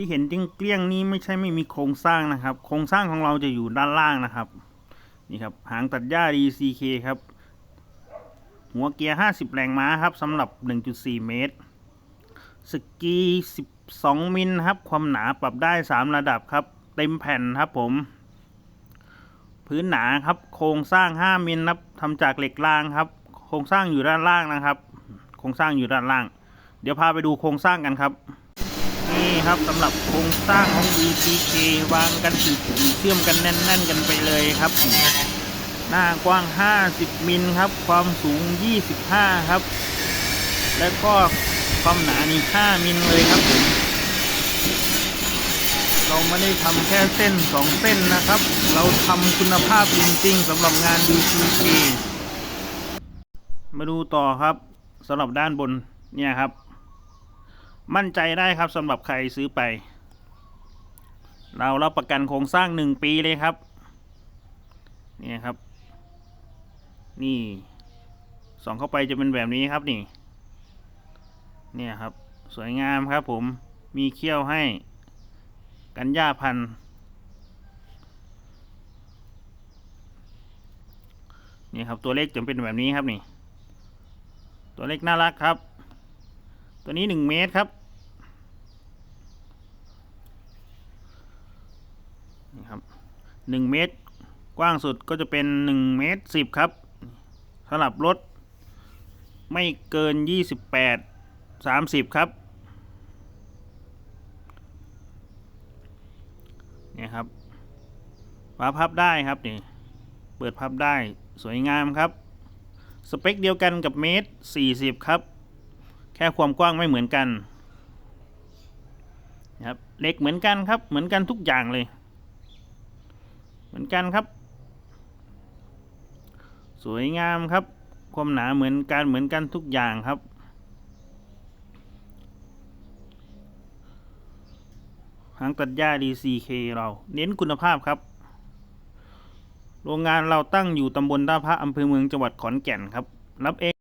ที่เห็นเกลี้ยงนี้ไม่ใช่ไม่มีโครงสร้างนะครับ โครงสร้างของเราจะอยู่ด้านล่างนะครับ นี่ครับหางตัดหญ้า DCK ครับ หัวเกียร์ 50 แรงม้าครับสำหรับ 1.4 เมตร สกี12 มิลครับ ความหนาปรับได้ 3 ระดับครับ เต็มแผ่นครับผม พื้นหนาครับ โครงสร้าง 5 มิลครับทำจากเหล็กรางครับ โครงสร้างอยู่ด้านล่างนะครับ โครงสร้างอยู่ด้านล่าง เดี๋ยวพาไปดูโครงสร้างกันครับ นี่ครับสำหรับโครงสร้างของ DCK วางกันติดเชื่อมกันแน่น ๆ กันไปเลยครับ หน้ากว้าง 50 มิลครับ ความสูง 25 ครับ แล้วก็ความหนานี่ 5 มิลเลยครับผมเราไม่ได้ทำแค่เส้น 2 เส้นนะครับ เราทำคุณภาพจริง ๆสำหรับงาน DCK มาดูต่อครับสำหรับด้านบนเนี่ยครับ มั่นใจได้ครับสำหรับใครซื้อไป เรารับประกันโครงสร้างหนึ่งปีเลยครับ นี่ครับ นี่ส่องเข้าไปจะเป็นแบบนี้ครับนี่ เนี่ยครับ สวยงามครับผมมีเขี้ยวให้ กันหญ้าพันธุ์นี่ครับตัวเลขจะเป็นแบบนี้ครับนี่ ตัวเลขน่ารักครับ ตัวนี้หนึ่งเมตรครับ นี่ครับหนึ่งเมตร กว้างสุดก็จะเป็นหนึ่งเมตรสิบครับสำหรับรถ ไม่เกินยี่สิบแปดสามสิบครับเนี่ยครับฝาพับได้ครับนี่เปิดพับได้สวยงามครับ สเปคเดียวกันกับเมตรสี่สิบครับ แค่ความกว้างไม่เหมือนกันนะครับเล็กเหมือนกันครับเหมือนกันทุกอย่างเลย มือนกันครับ สวยงามครับ ความหนาเหมือนกันเหมือนกันทุกอย่างครับ หางตัดหญ้า DCK เราเน้นคุณภาพครับ โรงงานเราตั้งอยู่ตำบลท่าพระอำเภอเมืองจังหวัดขอนแก่นครับ รับเอง